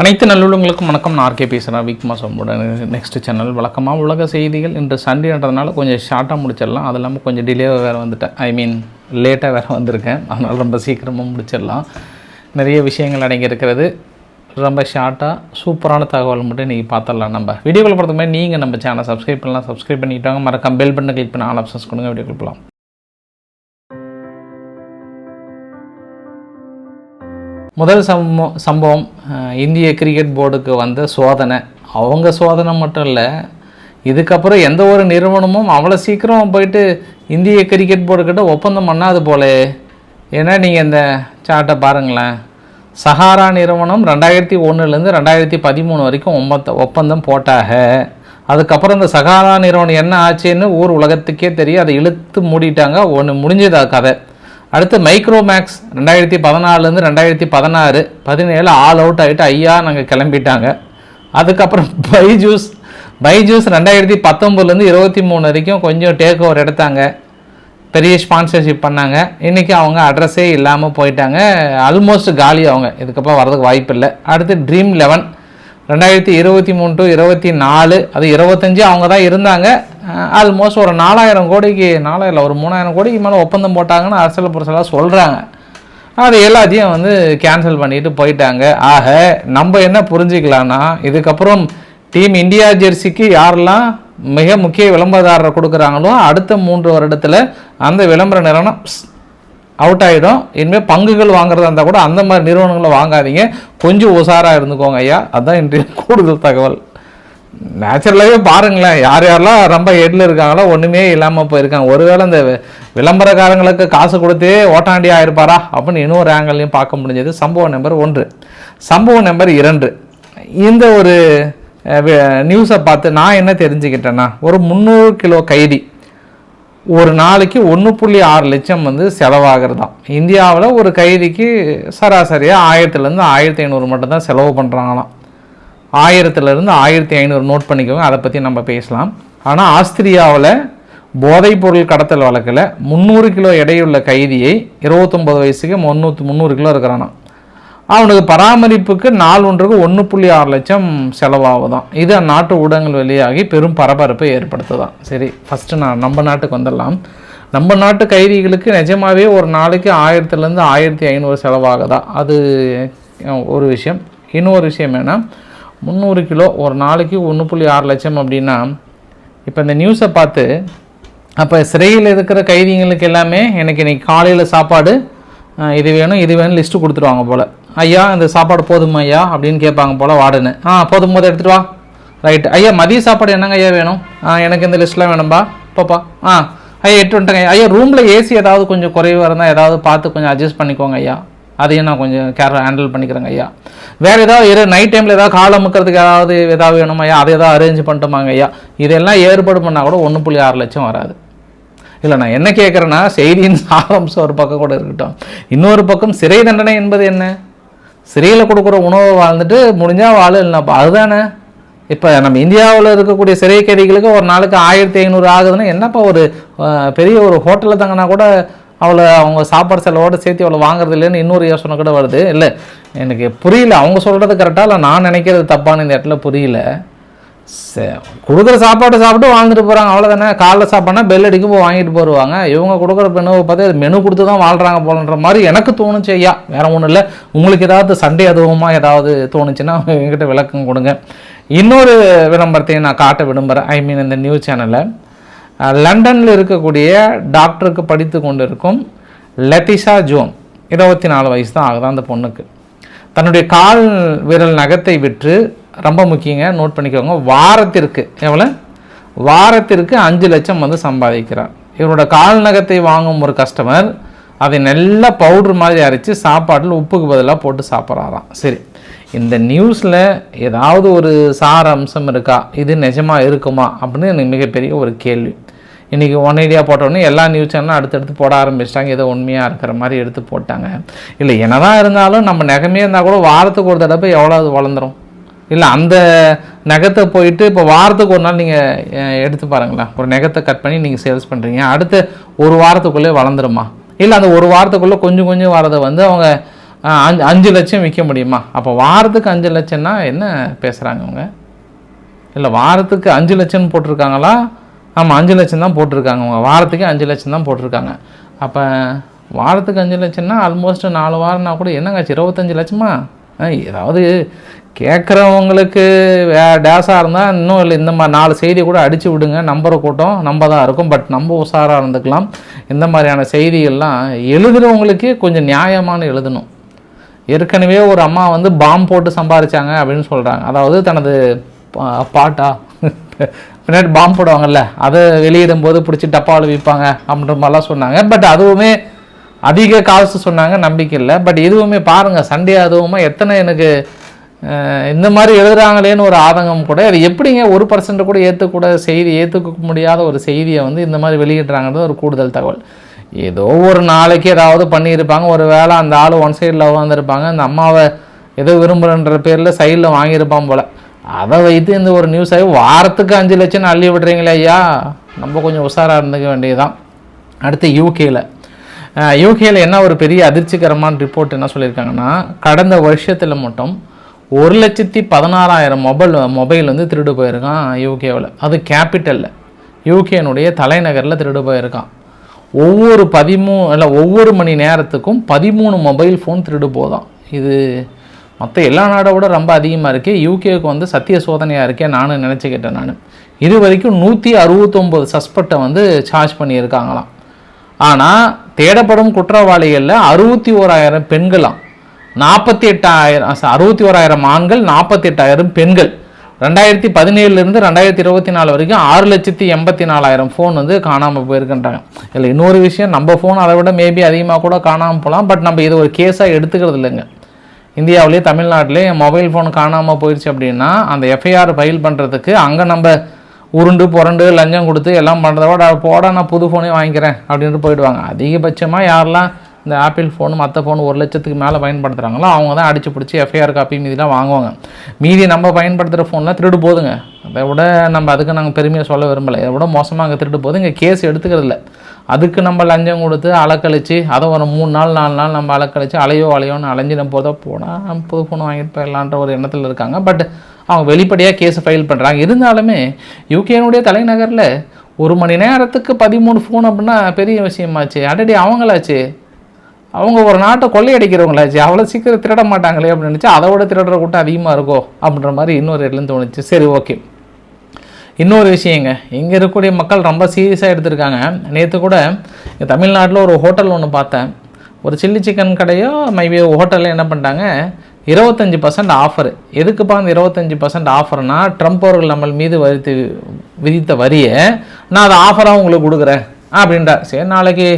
அனைத்து நல்லுள்ளங்களுக்கும் வணக்கம். நான் ஆர்கே பேசுகிறேன் விக்மா மாசமோட நெக்ஸ்ட் சேனல் வழக்கமாக உலக செய்திகள் இன்று சண்டேன்றதுனால கொஞ்சம் ஷார்ட்டாக முடிச்சிடலாம். அது இல்லாமல் கொஞ்சம் டிலேவாக வேறு வந்துட்டேன். ஐ மீன் லேட்டாக வேறு வந்திருக்கேன். அதனால் ரொம்ப சீக்கிரமாக முடிச்சிடலாம். நிறைய விஷயங்கள் அடங்கியிருக்கிறது. ரொம்ப ஷார்ட்டாக சூப்பரான தகவல் மட்டும் இன்றைக்கி பார்த்துடலாம் நம்ம. வீடியோக்குள்ள பொறுத்த மாதிரி நீங்கள் நம்ம சேனல் சப்ஸ்கிரைப் பண்ணலாம். சப்ஸ்கிரைப் பண்ணிட்டாங்க மறக்காம பெல் பட்டனை கிளிக் பண்ணி ஆல் ஆப்ஷன்ஸ் கொடுங்க. வீடியோக்குள்ள போகலாம் முதல் சம்பவம் சம்பவம் இந்திய கிரிக்கெட் போர்டுக்கு வந்த சோதனை. அவங்க சோதனை மட்டும் இல்லை இதுக்கப்புறம் எந்த ஒரு நிறுவனமும் அவ்வளோ சீக்கிரம் போயிட்டு இந்திய கிரிக்கெட் போர்டுக்கிட்ட ஒப்பந்தம் பண்ணாது போலே. ஏன்னா நீங்கள் இந்த சார்ட்டை பாருங்களேன். சஹாரா நிறுவனம் ரெண்டாயிரத்தி ஒன்றுலேருந்து ரெண்டாயிரத்தி பதிமூணு வரைக்கும் ஒப்பந்த ஒப்பந்தம் போட்டாக அதுக்கப்புறம் இந்த சஹாரா நிறுவனம் என்ன ஆச்சுன்னு ஊர் உலகத்துக்கே தெரியும். அதை இழுத்து மூடிட்டாங்க. ஒன்று முடிஞ்சதா கதை. அடுத்து மைக்ரோமேக்ஸ் ரெண்டாயிரத்தி பதினாலுலேருந்து ரெண்டாயிரத்தி பதினாறு பதினேழு ஆல் அவுட் ஆகிட்டு ஐயா நாங்கள் கிளம்பிட்டாங்க. அதுக்கப்புறம் பைஜூஸ் பைஜூஸ் ரெண்டாயிரத்தி பத்தொம்பதுலேருந்து இருபத்தி மூணு வரைக்கும் கொஞ்சம் டேக் ஓவர் எடுத்தாங்க. பெரிய ஸ்பான்சர்ஷிப் பண்ணாங்க. இன்றைக்கி அவங்க அட்ரஸே இல்லாமல் போயிட்டாங்க. ஆல்மோஸ்ட் காலி அவங்க. இதுக்கப்புறம் வரதுக்கு வாய்ப்பு இல்லை அடுத்து ட்ரீம் லெவன் ரெண்டாயிரத்தி இருபத்தி மூணு டு இருபத்தி நாலு அது இருபத்தஞ்சு அவங்க தான் இருந்தாங்க. ஆல்மோஸ்ட் ஒரு நாலாயிரம் கோடிக்கு நாலாயிரம் ஒரு மூணாயிரம் கோடிக்கு மேலே ஒப்பந்தம் போட்டாங்கன்னு அரசியல் புரசலாக சொல்கிறாங்க அது எல்லாத்தையும் வந்து கேன்சல் பண்ணிட்டு போயிட்டாங்க. ஆக நம்ம என்ன புரிஞ்சுக்கலாம்னா இதுக்கப்புறம் டீம் இந்தியா ஜெர்சிக்கு யாரெல்லாம் மிக முக்கிய விளம்பரதாரர் கொடுக்குறாங்களோ அடுத்த மூன்று வருடத்தில் அந்த விளம்பர நிறுவனம் அவுட் ஆகிடும் இனிமேல் பங்குகள் வாங்குறதா இருந்தால் கூட அந்த மாதிரி நிறுவனங்களை வாங்காதீங்க. கொஞ்சம் உஷாராக இருந்துக்கோங்க ஐயா. அதுதான் இன்றைய கூடுதல் தகவல். நேச்சுரலாகவே பாருங்களேன். யார் யாரெல்லாம் ரொம்ப ஹெட்டில் இருக்காங்களோ ஒன்றுமே இல்லாமல் போயிருக்காங்க. ஒருவேளை இந்த விளம்பரக்காரங்களுக்கு காசு கொடுத்தே ஓட்டாண்டி ஆயிருப்பாரா? அப்படின்னு இன்னொரு ஆங்கிள்லையும் பார்க்க முடிஞ்சது. சம்பவம் நம்பர் ஒன்று. சம்பவம் நம்பர் இரண்டு. இந்த ஒரு நியூஸை பார்த்து நான் என்ன தெரிஞ்சுக்கிட்டேன்னா ஒரு முந்நூறு கிலோ கைதி ஒரு நாளைக்கு ஒன்று புள்ளி ஆறு லட்சம் வந்து செலவாகிறது தான் இந்தியாவில் ஒரு கைதிக்கு சராசரியாக ஆயிரத்துலேருந்து ஆயிரத்தி ஐநூறு மட்டும்தான் செலவு பண்ணுறாங்களாம் ஆயிரத்துலேருந்து ஆயிரத்தி ஐநூறு நோட் பண்ணிக்கோங்க அதை பற்றி நம்ம பேசலாம். ஆனால் ஆஸ்திரியாவில் போதைப்பொருள் கடத்தல் வழக்கில் முந்நூறு கிலோ எடையுள்ள கைதியை இருபத்தொம்பது வயசுக்கு முந்நூற்றி முந்நூறு கிலோ இருக்கிறானா அவனுக்கு பராமரிப்புக்கு நாள் ஒன்றுக்கு ஒன்று புள்ளி ஆறு லட்சம் செலவாகுதான். இது அந்நாட்டு ஊடகங்கள் வெளியாகி பெரும் பரபரப்பை ஏற்படுத்துதான். சரி ஃபஸ்ட்டு நான் நம்ம நாட்டுக்கு வந்துடலாம். நம்ம நாட்டு கைதிகளுக்கு நிஜமாவே ஒரு நாளைக்கு ஆயிரத்துலேருந்து ஆயிரத்தி ஐநூறு செலவாகுதா? அது ஒரு விஷயம். இன்னொரு விஷயம் என்ன? முந்நூறு கிலோ ஒரு நாளைக்கு ஒன்று புள்ளி ஆறு லட்சம் அப்படின்னா இப்போ இந்த நியூஸை பார்த்து அப்போ சிறையில் இருக்கிற கைதிகளுக்கு எல்லாமே எனக்கு இன்னைக்கு காலையில் சாப்பாடு இது வேணும் இது வேணும் லிஸ்ட்டு கொடுத்துருவாங்க போல். ஐயா இந்த சாப்பாடு போதுமா ஐயா? அப்படின்னு கேட்பாங்க போல் வார்டனு. ஆ போதும் போது எடுத்துகிட்டு வா. ரைட் ஐயா மதிய சாப்பாடு என்னங்க ஐயா வேணும்? ஆ எனக்கு இந்த லிஸ்ட்லாம் வேணும்பா. பாப்பா. ஆ ஐயா எட்டு வந்துட்டேங்க. ஐயா. ரூமில் ஏசி ஏதாவது கொஞ்சம் குறைவாக இருந்தால் ஏதாவது பார்த்து கொஞ்சம் அட்ஜஸ்ட் பண்ணிக்கோங்க ஐயா. அதையும் நான் கொஞ்சம் கேர் ஹேண்டில் பண்ணிக்கிறேங்க ஐயா. வேறு ஏதாவது இரு நைட் டைமில் ஏதாவது காலை முக்கிறதுக்கு ஏதாவது ஏதாவது வேணுமா ஐயா? அதை ஏதாவது அரேஞ்ச் பண்ணிட்டோமாங்க ஐயா. இதெல்லாம் ஏற்பாடு பண்ணால் கூட ஒன்று புள்ளி ஆறு லட்சம் வராது. இல்லை நான் என்ன கேட்குறேன்னா செய்தியின் சாரம்சம் ஒரு பக்கம் கூட இருக்கட்டும். இன்னொரு பக்கம் சிறை தண்டனை என்பது என்ன? சிறையில் கொடுக்குற உணவை வாழ்ந்துட்டு முடிஞ்சால் வாழ இல்லைனாப்பா அதுதானே. இப்போ நம்ம இந்தியாவில் இருக்கக்கூடிய சிறை கைதிகளுக்கு ஒரு நாளுக்கு ஆயிரத்தி ஐநூறு ஆகுதுன்னா என்னப்பா ஒரு பெரிய ஒரு ஹோட்டலில் தங்கினா கூட அவளை அவங்க சாப்பாடு செலவோடு சேர்த்து அவளை வாங்குறது இல்லைன்னு இன்னொரு யோசனை கூட வருது. இல்லை எனக்கு புரியல. அவங்க சொல்கிறது கரெக்டாக இல்லை நான் நினைக்கிறது தப்பான இந்த இடத்துல புரியல. கொடுக்குற சாப்பாடு சாப்பிட்டு வாழ்ந்துட்டு போகிறாங்க அவ்வளோதானே காலைல சாப்பாடுனா பெல் அடிக்கும் போய் வாங்கிட்டு போயிடுவாங்க இவங்க கொடுக்குற மெனுவை பார்த்து அது மெனு கொடுத்து தான் வாழ்கிறாங்க போலன்ற மாதிரி எனக்கு தோணுச்சு ஐயா. வேறு ஒன்றும் இல்லை. உங்களுக்கு ஏதாவது சண்டே அதுவுமா ஏதாவது தோணுச்சுன்னா எங்கிட்ட விளக்கம் கொடுங்க. இன்னொரு விளம்பரத்தையும் நான் காட்ட விரும்புகிறேன் ஐ மீன் இந்த நியூஸ் சேனலில் லண்டனில் இருக்கக்கூடிய டாக்டருக்கு படித்து கொண்டிருக்கும் லெட்டிஷா ஜோன் இருபத்தி நாலு வயசு தான் ஆகுதான் அந்த பொண்ணுக்கு. தன்னுடைய கால் விரல் நகத்தை விற்று ரொம்ப முக்கியங்க. நோட் பண்ணிக்கோங்க. வாரத்திற்கு எவ்வளோ வாரத்திற்கு அஞ்சு லட்சம் வந்து சம்பாதிக்கிறார். இவரோட கால் நகத்தை வாங்கும் ஒரு கஸ்டமர் அதை நல்லா பவுடர் மாதிரி அரைச்சி சாப்பாட்டில் உப்புக்கு பதிலாக போட்டு சாப்பிட்றாராம். சரி. இந்த நியூஸில் ஏதாவது ஒரு சார அம்சம் இருக்கா? இது நிஜமாக இருக்குமா? அப்படின்னு எனக்கு மிகப்பெரிய ஒரு கேள்வி. இன்றைக்கி ஒன் ஐடியா போட்டோன்னே எல்லா நியூஸ் சேனலும் அடுத்தடுத்து போட ஆரம்பிச்சிட்டாங்க. ஏதோ உண்மையாக இருக்கிற மாதிரி எடுத்து போட்டாங்க. இல்லை என்னதான் இருந்தாலும் நம்ம நகமே இருந்தால் கூட வாரத்துக்கு ஒரு தடவை எவ்வளோ அது வளர்ந்துடும் இல்லை அந்த நகத்தை போயிட்டு இப்போ வாரத்துக்கு ஒரு நாள் நீங்கள் எடுத்து பாருங்களேன். ஒரு நகத்தை கட் பண்ணி நீங்கள் சேல்ஸ் பண்ணுறீங்க அடுத்த ஒரு வாரத்துக்குள்ளே வளர்ந்துருமா? இல்லை அந்த ஒரு வாரத்துக்குள்ளே கொஞ்சம் கொஞ்சம் வரதை வந்து அவங்க அஞ்சு அஞ்சு லட்சம் விற்க முடியுமா? அப்போ வாரத்துக்கு அஞ்சு லட்சம்னா என்ன பேசுகிறாங்க அவங்க? இல்லை வாரத்துக்கு அஞ்சு லட்சம்னு போட்டிருக்காங்களா? ஆமாம் அஞ்சு லட்சம் தான் போட்டிருக்காங்க அவங்க. வாரத்துக்கு அஞ்சு லட்சம் தான் போட்டிருக்காங்க. அப்போ வாரத்துக்கு அஞ்சு லட்சம்னா ஆல்மோஸ்ட் நாலு வாரம்னா கூட என்னங்காச்சு இருபத்தஞ்சு லட்சமா? ஆ, ஏதாவது கேட்குறவங்களுக்கு வே டேஸாக இருந்தால் இன்னும் இல்லை இந்த மாதிரி நாலு செய்தி கூட அடித்து விடுங்க. நம்பரை கூட்டம் நம்ம தான் இருக்கும். பட் நம்ம உஷாராக இருந்துக்கலாம். இந்த மாதிரியான செய்திகள்லாம் எழுதுகிறவங்களுக்கே கொஞ்சம் நியாயமான எழுதணும். ஏற்கனவே ஒரு அம்மா வந்து பாம் போட்டு சம்பாதிச்சாங்க அப்படின்னு சொல்கிறாங்க அதாவது தனது பா- பாட்டா? பின்னாடி பாம் போடுவாங்கல்ல அதை வெளியிடும் போது பிடிச்சி டப்பாவில் விற்பாங்க அப்படின்ற மாதிரிலாம் சொன்னாங்க. பட் அதுவுமே அதிக காசு சொன்னாங்க நம்பிக்கை இல்லை. பட் இதுவுமே பாருங்கள் சண்டே அதுவுமே எத்தனை எனக்கு இந்த மாதிரி எழுதுறாங்களேன்னு ஒரு ஆதங்கம் கூட அது எப்படிங்க ஒரு பர்சன்ட் கூட ஏற்றுக்கூட செய்தி ஏற்றுக்க முடியாத ஒரு செய்தியை வந்து இந்த மாதிரி வெளியிடுறாங்கிறது ஒரு கூடுதல் தகவல். ஏதோ ஒரு நாளைக்கு ஏதாவது பண்ணியிருப்பாங்க. ஒரு வேளை அந்த ஆள் ஒன் சைடில் உட்காந்துருப்பாங்க அந்த அம்மாவை ஏதோ விரும்புகிறன்ற பேரில் சைடில் வாங்கியிருப்பான் போல். அதை வைத்து இந்த ஒரு நியூஸ் ஆகி வாரத்துக்கு அஞ்சு லட்சம் அள்ளி விடுறீங்களே ஐயா நம்ம கொஞ்சம் உஷாராக இருந்துக்க வேண்டியதுதான். அடுத்து யூகேயில் யூகேயில் என்ன ஒரு பெரிய அதிர்ச்சிகரமான ரிப்போர்ட் என்ன சொல்லியிருக்காங்கன்னா கடந்த வருஷத்தில் மட்டும் ஒரு லட்சத்தி பதினாறாயிரம் மொபைல் மொபைல் வந்து திருடு போயிருக்கான் யூகேவில் அது கேபிட்டலில் யூகேனுடைய தலைநகரில் திருடு போயிருக்கான். ஒவ்வொரு பதிமூ இல்லை ஒவ்வொரு மணி நேரத்துக்கும் பதிமூணு மொபைல் ஃபோன் திருடு போதான். இது மற்ற எல்லா நாடை விட ரொம்ப அதிகமாக இருக்கே. யூகேவுக்கு வந்து சத்திய சோதனையாக இருக்கே நானும் நினச்சிக்கிட்டேன் நான். இது வரைக்கும் நூற்றி அறுபத்தொம்பது சஸ்பெக்டை வந்து சார்ஜ் பண்ணியிருக்காங்களாம். ஆனால் தேடப்படும் குற்றவாளிகளில் அறுபத்தி ஓராயிரம் பெண்களாம். நாற்பத்தி எட்டாயிரம் அறுபத்தி ஓராயிரம் ஆண்கள் நாற்பத்தி எட்டாயிரம் பெண்கள். ரெண்டாயிரத்தி பதினேழுலேருந்து ரெண்டாயிரத்தி இருபத்தி நாலு வரைக்கும் ஆறு லட்சத்தி எண்பத்தி நாலாயிரம் ஃபோன் வந்து காணாமல் போயிருக்கின்றாங்க. இதில் இன்னொரு விஷயம் நம்ம ஃபோன் அதை விட மேபி அதிகமாக கூட காணாமல் போகலாம். பட் நம்ம இது ஒரு கேஸாக எடுத்துக்கிறது இல்லைங்க. இந்தியாவிலே தமிழ்நாட்டிலே மொபைல் ஃபோன் காணாமல் போயிடுச்சு அப்படின்னா அந்த எஃப்ஐஆர் ஃபைல் பண்ணுறதுக்கு அங்கே நம்ம உருண்டு புரண்டு லஞ்சம் கொடுத்து எல்லாம் பண்ணுறத விட போட நான் புது ஃபோனே வாங்கிக்கிறேன் அப்படின்ட்டு போயிடுவாங்க. அதிகபட்சமாக யாரெல்லாம் இந்த ஆப்பிள் ஃபோன் மற்ற ஃபோன் ஒரு லட்சத்துக்கு மேலே பயன்படுத்துகிறாங்களோ அவங்க தான் அடிச்சு பிடிச்சி எஃப்ஐஆர் காப்பி மீதிலாம் வாங்குவாங்க. மீதி நம்ம பயன்படுத்துகிற ஃபோன்லாம் திருடு போதுங்க. அதை விட நம்ம அதுக்கு நாங்கள் பெருமையாக சொல்ல விரும்பலை. இதை விட மோசமாக அங்கே திருட்டு போது இங்கே கேஸ் எடுத்துக்கிறதில்ல. அதுக்கு நம்ம லஞ்சம் கொடுத்து அலக்கழிச்சு அதை ஒரு மூணு நாள் நாலு நாள் நம்ம அலக்கழிச்சு அலையோ அலையோன்னு அலைஞ்சு நம்ம போதோ போனால் நம்ம புது ஃபோன் வாங்கிட்டு போயிடலான்ற ஒரு எண்ணத்தில் இருக்காங்க. பட் அவங்க வெளிப்படையாக கேஸ் ஃபைல் பண்ணுறாங்க இருந்தாலுமே யூகேனுடைய தலைநகரில் ஒரு மணி நேரத்துக்கு பதிமூணு ஃபோன் அப்படின்னா பெரிய விஷயமாச்சு. அடடி அவங்களாச்சு. அவங்க ஒரு நாட்டை கொள்ளையடிக்கிறவங்களாச்சு அவ்வளோ சீக்கிரம் திருட மாட்டாங்களே அப்படின்னு நினச்சி அதை விட திருடுற கூட்டம் அதிகமாக இருக்கோ அப்படின்ற மாதிரி இன்னொரு இடத்துலேருந்து தோணுச்சு. சரி ஓகே. இன்னொரு விஷயங்க இங்கே இருக்கக்கூடிய மக்கள் ரொம்ப சீரியஸாக எடுத்திருக்காங்க. நேற்று கூட இங்கே தமிழ்நாட்டில் ஒரு ஹோட்டல் ஒன்று பார்த்தேன். ஒரு சில்லி சிக்கன் கடையோ மைபி ஹோட்டலில் என்ன பண்ணிட்டாங்க இருபத்தஞ்சி பர்சன்ட் ஆஃபர் எதுக்குப்பா அந்த இருபத்தஞ்சி பர்சன்ட் ஆஃபர்னால் ட்ரம்ப் அவர்கள் நம்ம மீது வரித்து விதித்த வரியை நான் அதை ஆஃபராக உங்களுக்கு கொடுக்குறேன் அப்படின்றார். சரி நாளைக்கு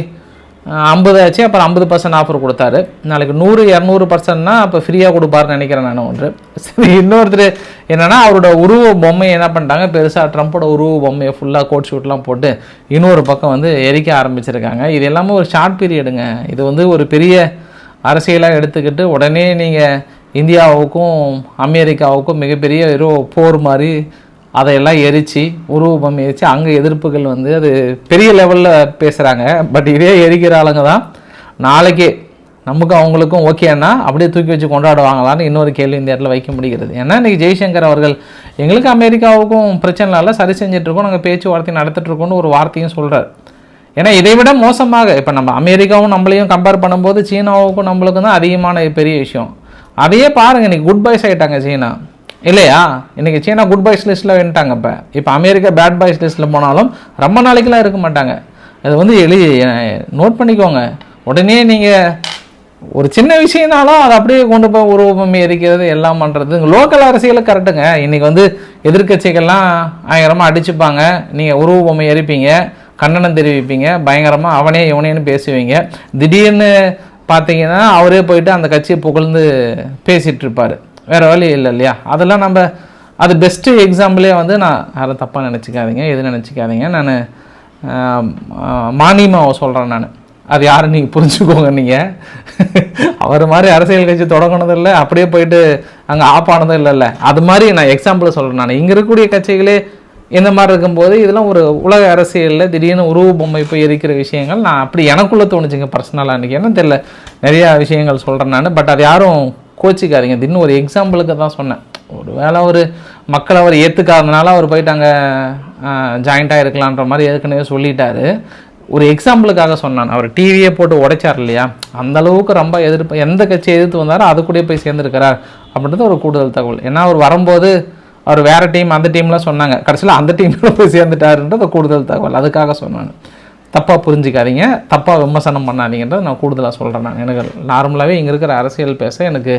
ஐம்பது ஆச்சு அப்புறம் ஐம்பது பர்சன்ட் ஆஃபர் கொடுத்தாரு. நாளைக்கு நூறு இரநூறு பர்சன்ட்னா அப்போ ஃப்ரீயாக கொடுப்பாருன்னு நினைக்கிறேன் நான் ஒன்று. சரி இன்னொருத்தர் என்னன்னா அவரோட உருவ பொம்மையை என்ன பண்ணிட்டாங்க பெருசாக ட்ரம்ப்போட உருவ பொம்மையை ஃபுல்லாக கோட் ஷூட்லாம் போட்டு இன்னொரு பக்கம் வந்து எரிக்க ஆரம்பிச்சிருக்காங்க. இது எல்லாமே ஒரு ஷார்ட் பீரியடுங்க இது வந்து ஒரு பெரிய அரசியலாக எடுத்துக்கிட்டு உடனே நீங்கள் இந்தியாவுக்கும் அமெரிக்காவுக்கும் மிகப்பெரிய ஏதோ போர் மாதிரி அதையெல்லாம் எரித்து உருவபம் எரித்து அங்கே எதிர்ப்புகள் வந்து அது பெரிய லெவலில் பேசுகிறாங்க பட் இதே எரிக்கிற ஆளுங்க தான் நாளைக்கே நமக்கும் அவங்களுக்கும் ஓகேன்னா அப்படியே தூக்கி வச்சு கொண்டாடுவாங்களான்னு இன்னொரு கேள்வி இந்த இடத்துல வைக்க முடிகிறது. ஏன்னா இன்றைக்கி ஜெய்சங்கர் அவர்கள் எங்களுக்கு அமெரிக்காவுக்கும் பிரச்சனை இல்லை சரி செஞ்சிட்ருக்கோம் நாங்கள் பேச்சுவார்த்தை நடத்திட்டுருக்கோன்னு ஒரு வார்த்தையும் சொல்கிறார் ஏன்னா இதை விட மோசமாக இப்போ நம்ம அமெரிக்காவும் நம்மளையும் கம்பேர் பண்ணும்போது சீனாவுக்கும் நம்மளுக்கும் தான் அதிகமான பெரிய விஷயம். அதையே பாருங்க இன்றைக்கி குட் பாய்ஸ் ஆகிட்டாங்க சீனா. இல்லையா? இன்றைக்கி சீனா குட் பாய்ஸ் லிஸ்ட்டில் வந்துட்டாங்க இப்போ. இப்போ அமெரிக்கா பேட் பாய்ஸ் லிஸ்ட்டில் போனாலும் ரொம்ப நாளைக்கெலாம் இருக்க மாட்டாங்க. அது வந்து எழுதி நோட் பண்ணிக்கோங்க. உடனே நீங்கள் ஒரு சின்ன விஷயம்னாலும் அதை அப்படியே கொண்டு போய் உருவம் எரிக்கிறது எல்லாம் பண்ணுறது லோக்கல் அரசியலுக்கு கரெக்டுங்க இன்றைக்கி வந்து எதிர்க்கட்சிகள்லாம் பயங்கரமாக அடிச்சுப்பாங்க. நீங்கள் உருவ பொம்மை எரிப்பீங்க கண்டனம் தெரிவிப்பீங்க பயங்கரமாக அவனே இவனேன்னு பேசுவீங்க. திடீர்னு பார்த்தீங்கன்னா அவரே போயிட்டு அந்த கட்சியை புகழ்ந்து பேசிகிட்டு இருப்பார். வேறு வழி இல்லை இல்லையா? அதெல்லாம் நம்ம அது பெஸ்ட்டு எக்ஸாம்பிளே வந்து நான் யாரும் தப்பாக நினச்சிக்காதீங்க எது நினச்சிக்காதீங்க. நான் மானியமாக சொல்கிறேன் நான். அது யாரும் நீங்கள் புரிஞ்சுக்கோங்க நீங்கள் அவர் மாதிரி அரசியல் கட்சி தொடங்கினது இல்லை அப்படியே போயிட்டு அங்கே ஆப் ஆனதும் இல்லைல்ல அது மாதிரி நான் எக்ஸாம்பிள் சொல்கிறேன் நான். இங்கே இருக்கக்கூடிய கட்சிகளே இந்த மாதிரி இருக்கும்போது இதெல்லாம் ஒரு உலக அரசியலில் திடீர்னு உருவ பொம்மை போய் இருக்கிற விஷயங்கள் நான் அப்படி எனக்குள்ளே தோணுச்சுங்க பர்சனலாக இன்றைக்கி என்ன தெரியல. நிறையா விஷயங்கள் சொல்கிறேன் நான். பட் அது யாரும் கோச்சிக்காதீங்க. தின்னு ஒரு எக்ஸாம்பிளுக்கு தான் சொன்னேன். ஒரு வேளை ஒரு மக்கள் அவர் ஏற்றுக்காதனால அவர் போயிட்டு அங்கே ஜாயிண்ட்டாக இருக்கலான்ற மாதிரி ஏற்கனவே சொல்லிட்டாரு. ஒரு எக்ஸாம்பிளுக்காக சொன்னான். அவர் டிவியை போட்டு உடைச்சார் இல்லையா? அந்த அளவுக்கு ரொம்ப எதிர்ப்பு எந்த கட்சியை எதிர்த்து வந்தாரோ அது கூட போய் சேர்ந்துருக்கிறார் அப்படின்றது ஒரு கூடுதல் தகவல். ஏன்னா அவர் வரும்போது அவர் வேறு டீம் அந்த டீம்லாம் சொன்னாங்க. கடைசியில் அந்த டீமில் போய் சேர்ந்துட்டாருன்றது கூடுதல் தகவல். அதுக்காக சொன்னான் தப்பாக புரிஞ்சிக்காதீங்க. தப்பாக விமர்சனம் பண்ணாதீங்கன்றதை நான் கூடுதலாக சொல்கிறேன் நான். எனக்கு நார்மலாகவே இங்கே இருக்கிற அரசியல் பேச எனக்கு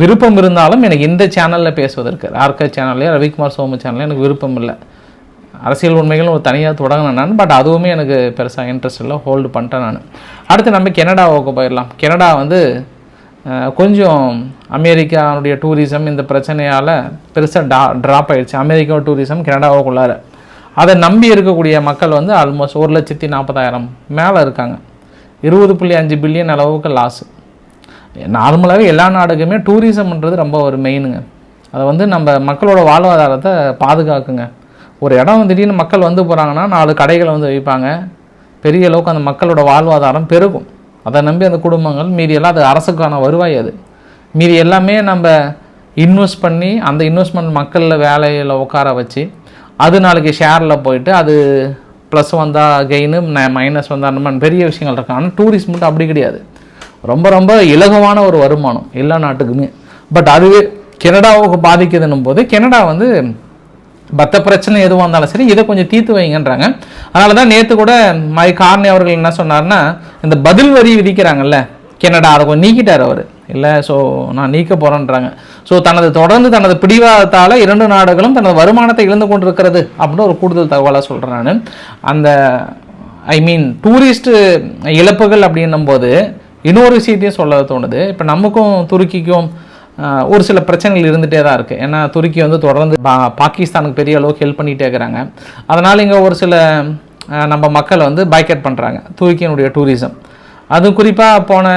விருப்பம் இருந்தாலும் எனக்கு இந்த சேனலில் பேசுவதற்கு ஆர்கே சேனல்லையோ ரவிக்குமார் சோமு சேனல்லையோ எனக்கு விருப்பம் இல்லை. அரசியல் உண்மைகள் ஒரு தனியாக தொடங்கினேன் நான் பட் அதுவுமே எனக்கு பெருசாக இன்ட்ரெஸ்ட் இல்லை ஹோல்டு பண்ணிட்டேன் நான். அடுத்து நம்ம கெனடாவுக்கு போயிடலாம். கெனடா வந்து கொஞ்சம் அமெரிக்காவுடைய டூரிசம் இந்த பிரச்சனையால் பெருசாக டா ட்ராப் ஆகிடுச்சு அமெரிக்கா டூரிசம் கெனடாவுக்குள்ளார. அதை நம்பி இருக்கக்கூடிய மக்கள் வந்து ஆல்மோஸ்ட் ஒரு லட்சத்தி நாற்பதாயிரம் மேலே இருக்காங்க. இருபது புள்ளி அஞ்சு பில்லியன் அளவுக்கு லாஸு நார்மலாகவே எல்லா நாடுக்குமே டூரிசம்ன்றது ரொம்ப ஒரு மெயினுங்க அதை வந்து நம்ம மக்களோட வாழ்வாதாரத்தை பாதுகாக்குங்க. ஒரு இடம் திடீர்னு மக்கள் வந்து போகிறாங்கன்னா நாலு கடைகளை வந்து வைப்பாங்க. பெரிய அளவுக்கு அந்த மக்களோட வாழ்வாதாரம் பெருகும். அதை நம்பி அந்த குடும்பங்கள் மீதி எல்லாம் அது அரசுக்கான வருவாய் அது. மீதி எல்லாமே நம்ம இன்வெஸ்ட் பண்ணி அந்த இன்வெஸ்ட்மெண்ட் மக்களில் வேலையில் உட்கார வச்சு அது நாளைக்கு ஷேரில் போயிட்டு அது ப்ளஸ் வந்தால் கெயினு மைனஸ் வந்தால் அந்த மாதிரி பெரிய விஷயங்கள் இருக்கு ஆனால் டூரிஸ்ட் மட்டும் அப்படி கிடையாது. ரொம்ப ரொம்ப இலகுவான ஒரு வருமானம் எல்லா நாட்டுக்குமே. பட் அதுவே கெனடாவுக்கு பாதிக்குதுன்னும் போது கெனடா வந்து மற்ற பிரச்சனை எதுவாக இருந்தாலும் சரி இதை கொஞ்சம் தீர்த்து வைங்கன்றாங்க. அதனால தான் நேற்று கூட மை கார்னி அவர்கள் என்ன சொன்னார்னா இந்த பதில் வரி விதிக்கிறாங்கல்ல கெனடா அதை கொஞ்சம் நீக்கிட்டார் அவர். இல்லை ஸோ நான் நீக்க போகிறேன்றாங்க ஸோ தனது தொடர்ந்து தனது பிடிவாதத்தால் இரண்டு நாடுகளும் தனது வருமானத்தை இழந்து கொண்டிருக்கிறது அப்படின்னு ஒரு கூடுதல் தகவலாக சொல்கிறேன் நான். அந்த ஐ மீன் டூரிஸ்ட்டு இழப்புகள் அப்படின்னும் போது இன்னொரு விஷயத்தையும் சொல்ல தோணுது. இப்போ நமக்கும் துருக்கிக்கும் ஒரு சில பிரச்சனைகள் இருந்துகிட்டே தான் இருக்குது ஏன்னா துருக்கி வந்து தொடர்ந்து பா பாகிஸ்தானுக்கு பெரிய அளவுக்கு ஹெல்ப் பண்ணிகிட்டே இருக்கிறாங்க. அதனால் இங்கே ஒரு சில நம்ம மக்கள் வந்து பைக்கட் பண்ணுறாங்க துருக்கியினுடைய டூரிசம் அது குறிப்பாக போன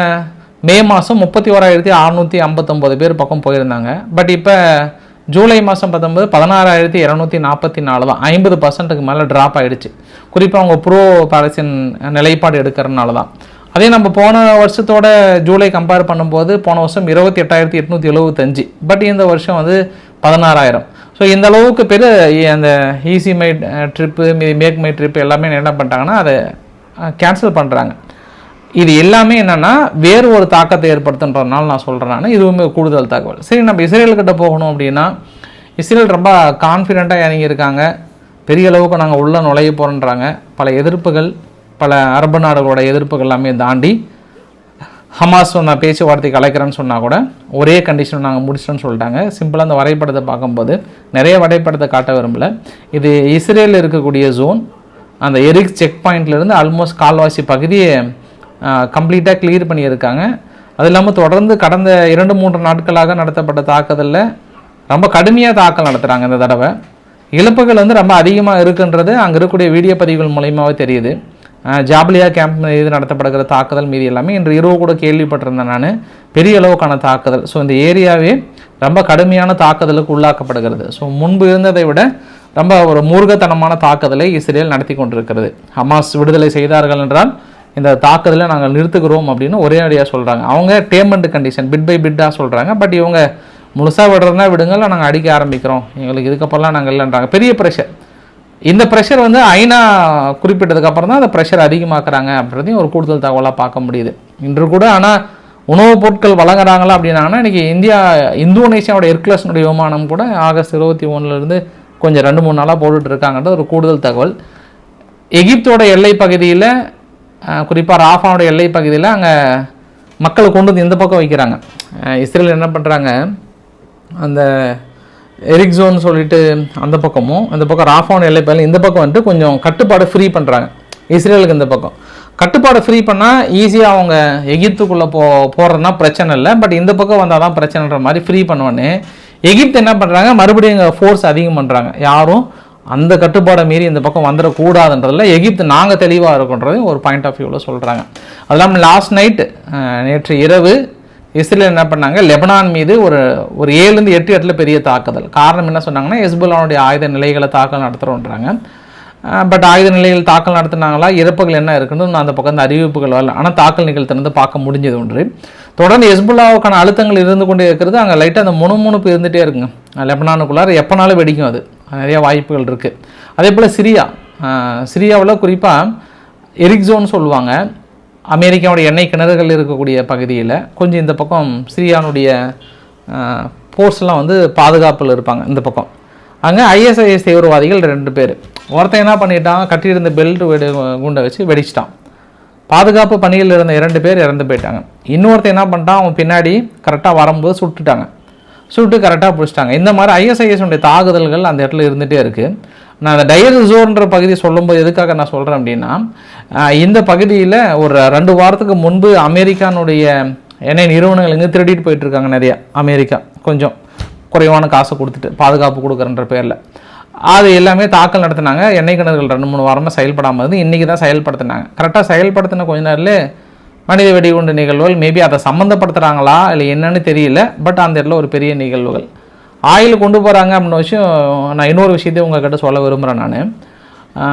மே மாதம் முப்பத்தி ஓராயிரத்தி அறநூற்றி ஐம்பத்தொம்போது பேர் பக்கம் போயிருந்தாங்க. பட் இப்போ ஜூலை மாதம் பத்தொன்பது பதினாறாயிரத்தி இரநூத்தி நாற்பத்தி நாலு தான். ஐம்பது பர்சன்ட்டுக்கு மேலே ட்ராப் ஆகிடுச்சு குறிப்பாக அவங்க ப்ரோ பாலஸ்தீன் நிலைப்பாடு எடுக்கிறதுனால தான். அதே நம்ம போன வருஷத்தோட ஜூலை கம்பேர் பண்ணும்போது போன வருஷம் இருபத்தி எட்டாயிரத்தி எட்நூற்றி எழுபத்தஞ்சு பட் இந்த வருஷம் வந்து பதினாறாயிரம். ஸோ இந்த அளவுக்கு பேர் அந்த easy my trip make my trip எல்லாமே என்ன பண்ணிட்டாங்கன்னா அதை கேன்சல் பண்ணுறாங்க இது எல்லாமே என்னன்னா வேறு ஒரு தாக்கத்தை ஏற்படுத்துன்றதுனால நான் சொல்கிறேன் நான். இதுவுமே கூடுதல் தகவல். சரி நம்ம இஸ்ரேல்கிட்ட போகணும் அப்படின்னா இஸ்ரேல் ரொம்ப கான்ஃபிடெண்ட்டாக இறங்கியிருக்காங்க. பெரிய அளவுக்கு நாங்கள் உள்ளே நுழைய போகிறோன்றாங்க பல எதிர்ப்புகள் பல அரபு நாடுகளோட எதிர்ப்புகள் எல்லாமே தாண்டி ஹமாஸ் நான் பேச்சுவார்த்தைக்கு அழைக்கிறேன்னு சொன்னால் கூட ஒரே கண்டிஷன் நாங்கள் முடிச்சிட்டோன்னு சொல்லிட்டாங்க. சிம்பிளாக அந்த வரைபடத்தை பார்க்கும்போது நிறைய வரைபடத்தை காட்ட விரும்பல. இது இஸ்ரேலில் இருக்கக்கூடிய ஜோன் அந்த எரிக் செக் பாயிண்ட்லேருந்து ஆல்மோஸ்ட் கால்வாசி பகுதியை கம்ப்ளீட்டாக கிளியர் பண்ணியிருக்காங்க. அது இல்லாமல் தொடர்ந்து கடந்த இரண்டு மூன்று நாட்களாக நடத்தப்பட்ட தாக்குதலில் ரொம்ப கடுமையாக தாக்கல் நடத்துகிறாங்க இந்த தடவை. இழப்புகள் வந்து ரொம்ப அதிகமாக இருக்குன்றது அங்கே இருக்கக்கூடிய வீடியோ பதிவுகள் மூலயமாவே தெரியுது. ஜாப்லியா கேம்ப் மீது நடத்தப்படுகிற தாக்குதல் மீது எல்லாமே இன்று இரவு கூட கேள்விப்பட்டிருந்தேன் நான். பெரிய அளவுக்கான தாக்குதல். ஸோ இந்த ஏரியாவே ரொம்ப கடுமையான தாக்குதலுக்கு உள்ளாக்கப்படுகிறது. ஸோ முன்பு இருந்ததை விட ரொம்ப ஒரு மூர்கத்தனமான தாக்குதலை இஸ்ரேல் நடத்தி கொண்டிருக்கிறது. ஹமாஸ் விடுதலை செய்தார்கள் என்றால் இந்த தாக்குதலை நாங்கள் நிறுத்துகிறோம் அப்படின்னு ஒரே அடியாக சொல்கிறாங்க அவங்க term and condition bit by பிட்டாக சொல்கிறாங்க பட் இவங்க முழுசாக விடுறதுனா விடுங்கல்ல நாங்கள் அடிக்க ஆரம்பிக்கிறோம். எங்களுக்கு இதுக்கப்புறம்லாம் நாங்கள் இல்லைன்றாங்க. பெரிய ப்ரெஷர் இந்த ப்ரெஷர் வந்து ஐநா குறிப்பிட்டதுக்கப்புறம் தான் அந்த ப்ரெஷர் அதிகமாக்குறாங்க அப்படின்றதையும் ஒரு கூடுதல் தகவலாக பார்க்க முடியுது. இன்று கூட ஆனால் உணவுப் பொருட்கள் வழங்குறாங்களா அப்படின்னாங்கன்னா இன்றைக்கி இந்தியா இந்தோனேஷியாவோட எர்க்லஸ்னுடைய விமானம் கூட ஆகஸ்ட் இருபத்தி ஒன்றுலேருந்து கொஞ்சம் ரெண்டு மூணு நாளாக போட்டுட்டு ஒரு கூடுதல் தகவல். எகிப்தோட எல்லை பகுதியில் குறிப்பாக ராஃபாவோட எல்லை பகுதியில் அங்கே மக்களை கொண்டு வந்து இந்த பக்கம் வைக்கிறாங்க. இஸ்ரேல் என்ன பண்ணுறாங்க அந்த எரிக் சொல்லிட்டு அந்த பக்கமும் அந்த பக்கம் ராஃபான் எல்லை பகுதியில் இந்த பக்கம் வந்துட்டு கொஞ்சம் கட்டுப்பாடு ஃப்ரீ பண்ணுறாங்க இஸ்ரேலுக்கு இந்த பக்கம். கட்டுப்பாடு ஃப்ரீ பண்ணால் ஈஸியாக அவங்க எகிப்துக்குள்ளே போ போகிறதுனா பிரச்சனை இல்லை. பட் இந்த பக்கம் வந்தால் தான் பிரச்சனைன்ற மாதிரி ஃப்ரீ பண்ணுவோன்னே எகிப்து என்ன பண்ணுறாங்க மறுபடியும் இங்கே ஃபோர்ஸ் அதிகம் பண்ணுறாங்க யாரும் அந்த கட்டுப்பாடை மீறி இந்த பக்கம் வந்துடக்கூடாதுன்றதுல எகிப்து நாங்கள் தெளிவாக இருக்கோன்றது ஒரு பாயிண்ட் ஆஃப் வியூவில் சொல்கிறாங்க அது இல்லாமல் லாஸ்ட் நைட் நேற்று இரவு இஸ்ரேல் என்ன பண்ணாங்க? லெபனான் மீது ஒரு ஒரு ஏழுலேருந்து எட்டு இடத்துல பெரிய தாக்குதல். காரணம் என்ன சொன்னாங்கன்னா ஹெஸ்புல்லானுடைய ஆயுத நிலைகளை தாக்கல் நடத்துகிறோன்றாங்க பட் ஆயுத நிலையில் தாக்கல் நடத்தினாங்களா? இறப்புகள் என்ன இருக்குன்னு அந்த பக்கம் அந்த அறிவிப்புகள் வரல. ஆனால் தாக்கல் நிகழ்த்தினது பார்க்க முடிஞ்சது ஒன்று. தொடர்ந்து ஹெஸ்புல்லாவுக்கான அழுத்தங்கள் இருந்து கொண்டே இருக்கிறது. அங்கே லைட்டாக அந்த முணுமுணுப்பு இருந்துகிட்டே இருக்குங்க. லெபனானுக்குள்ளார எப்போனாலும் வெடிக்கும் அது. நிறைய வாய்ப்புகள் இருக்குது அதே போல் சிரியா சிரியாவில் குறிப்பாக எரிக்ஸோன்னு சொல்லுவாங்க. அமெரிக்காவோட எண்ணெய் கிணறுகள் இருக்கக்கூடிய பகுதியில் கொஞ்சம் இந்த பக்கம் சிரியானுடைய போர்ஸ்லாம் வந்து பாதுகாப்பில் இருப்பாங்க இந்த பக்கம். அங்கே ஐஎஸ்ஐஎஸ் தீவிரவாதிகள் ரெண்டு பேர். ஒருத்தன் என்ன பண்ணிட்டான்? கட்டியிருந்த பெல்ட் வெடி குண்டை வச்சு வெடிச்சிட்டான். பாதுகாப்பு பணியில் இருந்த இரண்டு பேர் இறந்து போயிட்டாங்க. இன்னொருத்தன் என்ன பண்ணிட்டான்? அவன் பின்னாடி கரெக்டாக வரும்போது சுட்டுட்டாங்க. சுட்டு கரெக்டாக பிடிச்சிட்டாங்க. இந்த மாதிரி ஐஎஸ்ஐஎஸ்னுடைய தாக்குதல்கள் அந்த இடத்துல இருந்துகிட்டே இருக்குது நான் அந்த டயர் ஜோன்ற பகுதி சொல்லும்போது எதுக்காக நான் சொல்கிறேன் அப்படின்னா இந்த பகுதியில் ஒரு ரெண்டு வாரத்துக்கு முன்பு அமெரிக்கானுடைய எண்ணெய் நிறுவனங்கள் இங்கே திருடிட்டு போயிட்டுருக்காங்க நிறையா. அமெரிக்கா கொஞ்சம் குறைவான காசை கொடுத்துட்டு பாதுகாப்பு கொடுக்குறன்ற பேரில். அது எல்லாமே தாக்கல் நடத்தினாங்க. எண்ணெய் கிணறுகள் ரெண்டு மூணு வாரமாக செயல்படாமல் இருந்து இன்றைக்கி தான் செயல்படுத்தினாங்க. கரெக்டாக செயல்படுத்தின கொஞ்ச நேரில் மனித வெடிகுண்டு நிகழ்வுகள் மேபி அதை சம்மந்தப்படுத்துகிறாங்களா இல்லை என்னன்னு தெரியல பட் அந்த இடத்துல ஒரு பெரிய நிகழ்வுகள். ஆயில் கொண்டு போகிறாங்க அப்படின்னு விஷயம் நான் இன்னொரு விஷயத்தையும் உங்கள்கிட்ட சொல்ல விரும்புகிறேன் நான்.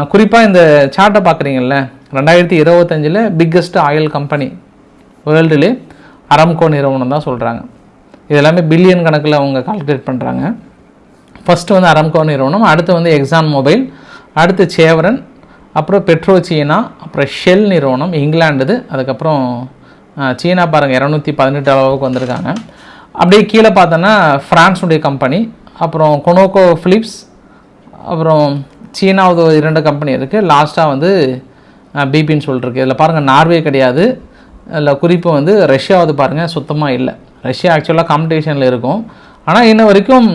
குறிப்பாக இந்த சார்ட்டை பார்க்குறீங்கல்ல ரெண்டாயிரத்தி இருபத்தஞ்சில் பிக்கஸ்ட் ஆயில் கம்பெனி வேர்ல்டுலே அரம்கோ நிறுவனம் தான் சொல்கிறாங்க இது எல்லாமே பில்லியன் கணக்கில் அவங்க கால்குலேட் பண்ணுறாங்க ஃபஸ்ட்டு வந்து அரம்கோ நிறுவனம் அடுத்து வந்து எக்ஸான் மொபைல் அடுத்து சேவரன் அப்புறம் பெட்ரோ சீனா அப்புறம் ஷெல் நிறுவனம் இங்கிலாண்டுது அதுக்கப்புறம் சீனா பாருங்கள் இரநூத்தி பதினெட்டு அளவுக்கு வந்திருக்காங்க. அப்படியே கீழே பார்த்தோன்னா ஃப்ரான்ஸுடைய கம்பெனி அப்புறம் கொனோகோ ஃபிலிப்ஸ் அப்புறம் சீனாவது இரண்டு கம்பெனி இருக்குது லாஸ்ட்டாக வந்து பிபின்னு சொல்லிருக்கு இதில் பாருங்கள் நார்வே கிடையாது. இதில் குறிப்பு வந்து ரஷ்யாவது பாருங்கள் சுத்தமாக இல்லை. ரஷ்யா ஆக்சுவலாக காம்படிஷனில் இருக்கும். ஆனால் இன்ன வரைக்கும்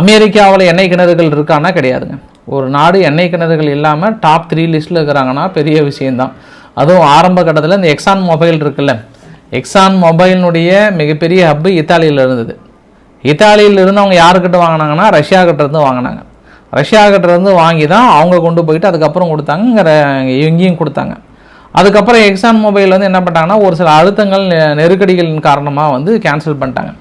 அமெரிக்காவில் எண்ணெய் கிணறுகள் இருக்கான்னா கிடையாதுங்க. ஒரு நாடு எண்ணெய் கிணறுகள் இல்லாமல் டாப் த்ரீ லிஸ்ட்டில் இருக்கிறாங்கன்னா பெரிய விஷயந்தான் அதுவும் ஆரம்ப கட்டத்தில் இந்த எக்ஸான் மொபைல் இருக்குல்ல. எக்ஸான் மொபைலினுடைய மிகப்பெரிய ஹப்பு இத்தாலியில் இருந்தது. இத்தாலியில் இருந்து அவங்க யாருக்கிட்ட வாங்கினாங்கன்னா ரஷ்யா கிட்ட இருந்து வாங்கினாங்க. ரஷ்யா கிட்ட இருந்து வாங்கி தான் அவங்க கொண்டு போயிட்டு அதுக்கப்புறம் கொடுத்தாங்க இங்கே இங்கேயும் கொடுத்தாங்க. அதுக்கப்புறம் எக்ஸான் மொபைல் வந்து என்ன பண்ணிட்டாங்கன்னா ஒரு சில அழுத்தங்கள் நெ- நெருக்கடிகளின் காரணமாக வந்து கேன்சல் பண்ணிட்டாங்க.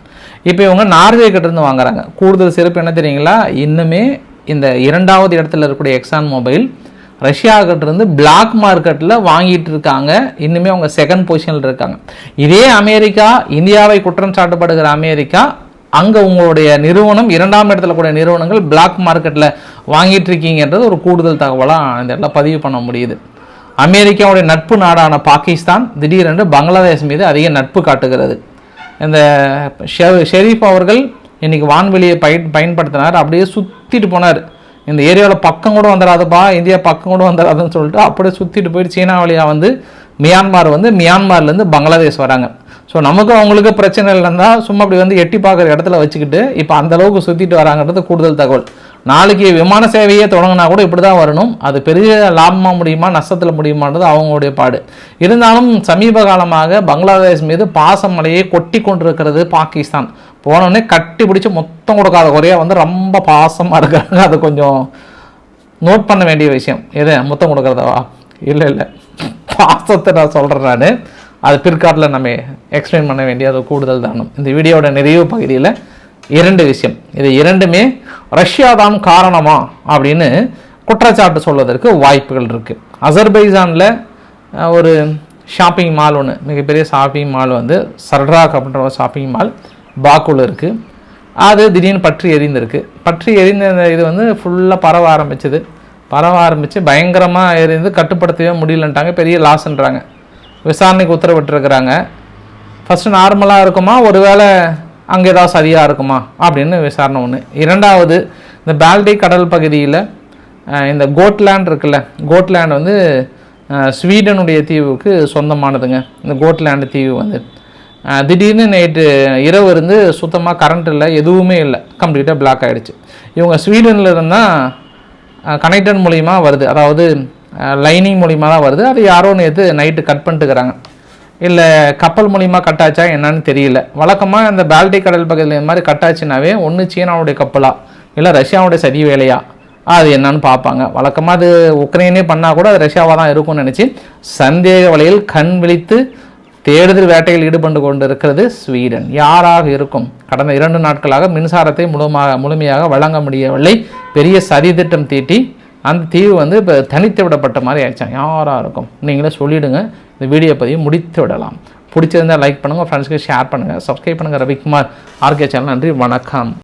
இப்போ இவங்க நார்வே கிட்டேருந்து வாங்குறாங்க. கூடுதல் சிறப்பு என்ன தெரியுங்களா? இன்னுமே இந்த இரண்டாவது இடத்துல இருக்கக்கூடிய எக்ஸான் மொபைல் ரஷ்யா பிளாக் மார்க்கெட்டில் வாங்கிட்டு இருக்காங்க. இன்னுமே அவங்க செகண்ட் பொசிஷனில் இருக்காங்க. இதே அமெரிக்கா இந்தியாவை குற்றம் சாட்டப்படுகிற அமெரிக்கா அங்கே உங்களுடைய நிறுவனம் இரண்டாம் இடத்துல கூடிய நிறுவனங்கள் பிளாக் மார்க்கெட்டில் வாங்கிட்டு இருக்கீங்கன்றது ஒரு கூடுதல் தகவலாக இந்த இடத்துல பதிவு பண்ண முடியுது. அமெரிக்காவுடைய நட்பு நாடான பாகிஸ்தான் திடீரென்று பங்களாதேஷ் மீது அதிக நட்பு காட்டுகிறது. இந்த ஷெ- ஷெரீஃப் அவர்கள் இன்றைக்கி வான்வெளியை பயன் பயன்படுத்தினார். அப்படியே சுற்றிட்டு போனார். இந்த ஏரியாவில் பக்கம் கூட வந்துடாதப்பா இந்தியா பக்கம் கூட வந்துடாதுன்னு சொல்லிட்டு அப்படியே சுற்றிட்டு போயிட்டு சீனா வழியாக வந்து மியான்மார் வந்து மியான்மார்லேருந்து பங்களாதேஷ் வராங்க. ஸோ நமக்கு அவங்களுக்கு பிரச்சனை இல்லைன்னா சும்மா அப்படி வந்து எட்டி பார்க்குற இடத்துல வச்சுக்கிட்டு இப்போ அந்தளவுக்கு சுற்றிட்டு வராங்கன்றது கூடுதல் தகவல். நாளைக்கு விமான சேவையே தொடங்கினா கூட இப்படி தான் வரணும். அது பெரிய லாபமாக முடியுமா நஷ்டத்தில் முடியுமான்றது அவங்களுடைய பாடு. இருந்தாலும் சமீப காலமாக பங்களாதேஷ் மீது பாசமலையை கொட்டி கொண்டிருக்கிறது பாகிஸ்தான். போனோடனே கட்டி பிடிச்சி மொத்தம் கொடுக்காத குறையாக வந்து ரொம்ப பாசமாக இருக்கிறாங்க. அது கொஞ்சம் நோட் பண்ண வேண்டிய விஷயம். எது முத்தம் கொடுக்குறதவா? இல்லை இல்லை. பாசத்தை நான் சொல்கிறேன் நான். அது பிற்காட்டில் நம்ம எக்ஸ்பிளைன் பண்ண வேண்டிய அது கூடுதல் தானும். இந்த வீடியோட நிறைவு பகுதியில் இரண்டு விஷயம். இது இரண்டுமே ரஷ்யா தான் காரணமா அப்படின்னு குற்றச்சாட்டு சொல்வதற்கு வாய்ப்புகள் இருக்குது அசர்பைஜானில் ஒரு ஷாப்பிங் மால் ஒன்று மிகப்பெரிய ஷாப்பிங் மால் வந்து சர்ராக் அப்படின்ற ஒரு ஷாப்பிங் மால் பாக்குவில் இருக்குது அது திடீர்னு பற்றி எரிந்திருக்கு. பற்றி எரிந்த இது வந்து ஃபுல்லாக பரவ ஆரம்பிச்சது. பரவ ஆரம்பித்து பயங்கரமாக எரிந்து கட்டுப்படுத்தவே முடியலன்ட்டாங்க. பெரிய லாஸ்ன்றாங்க விசாரணைக்கு உத்தரவிட்டிருக்கிறாங்க. ஃபஸ்ட்டு நார்மலாக இருக்குமா? ஒருவேளை அங்கே ஏதாவது சரியாக இருக்குமா? அப்படின்னு விசாரணை ஒன்று இரண்டாவது இந்த பால்டிக் கடல் பகுதியில் இந்த கோட்லேண்ட் இருக்குல்ல கோட்லேண்ட் வந்து ஸ்வீடனுடைய தீவுக்கு சொந்தமானதுங்க. இந்த கோட்லேண்டு தீவு வந்து. திடீர்னு நைட்டு இரவு இருந்து சுத்தமாக கரண்ட் இல்லை எதுவுமே இல்லை. கம்ப்ளீட்டாக பிளாக் ஆகிடுச்சு இவங்க ஸ்வீடனில் இருந்தால் கனெக்டன் மூலிமா வருது. அதாவது லைனிங் மூலிமா தான் வருது. அது யாரோ நேற்று நைட்டு கட் பண்ணிட்டுக்கிறாங்க இல்லை கப்பல் மூலிமா கட்டாச்சா என்னன்னு தெரியல. வழக்கமாக இந்த பால்டிக் கடல் பகுதியில் இந்த மாதிரி கட்டாச்சுனாவே ஒன்று சீனாவுடைய கப்பலா? இல்லை ரஷ்யாவுடைய சதி வேலையா? அது என்னன்னு பார்ப்பாங்க. வழக்கமாக அது உக்ரைனே பண்ணால் கூட அது ரஷ்யாவாக தான் இருக்கும்னு நினச்சி சந்தேக வலையில் கண் விழித்து தேடுதல் வேட்டையில் ஈடுபட்டு கொண்டு இருக்கிறது ஸ்வீடன். யாராக இருக்கும்? கடந்த இரண்டு நாட்களாக மின்சாரத்தை முழுமாக முழுமையாக வழங்க முடியவில்லை. பெரிய சதி திட்டம் தீட்டி அந்த தீவு வந்து இப்போ தனித்து விடப்பட்ட மாதிரி ஆயிடுச்சான் யாராக இருக்கும்? நீங்களே சொல்லிவிடுங்க இந்த வீடியோ பதிவு முடித்து விடலாம். பிடிச்சிருந்தால் லைக் பண்ணுங்கள் ஃப்ரெண்ட்ஸ்க்கு ஷேர் பண்ணுங்கள் சப்ஸ்கிரைப் பண்ணுங்கள் ரவிக்குமார் ஆர்கே சேனல் நன்றி வணக்கம்.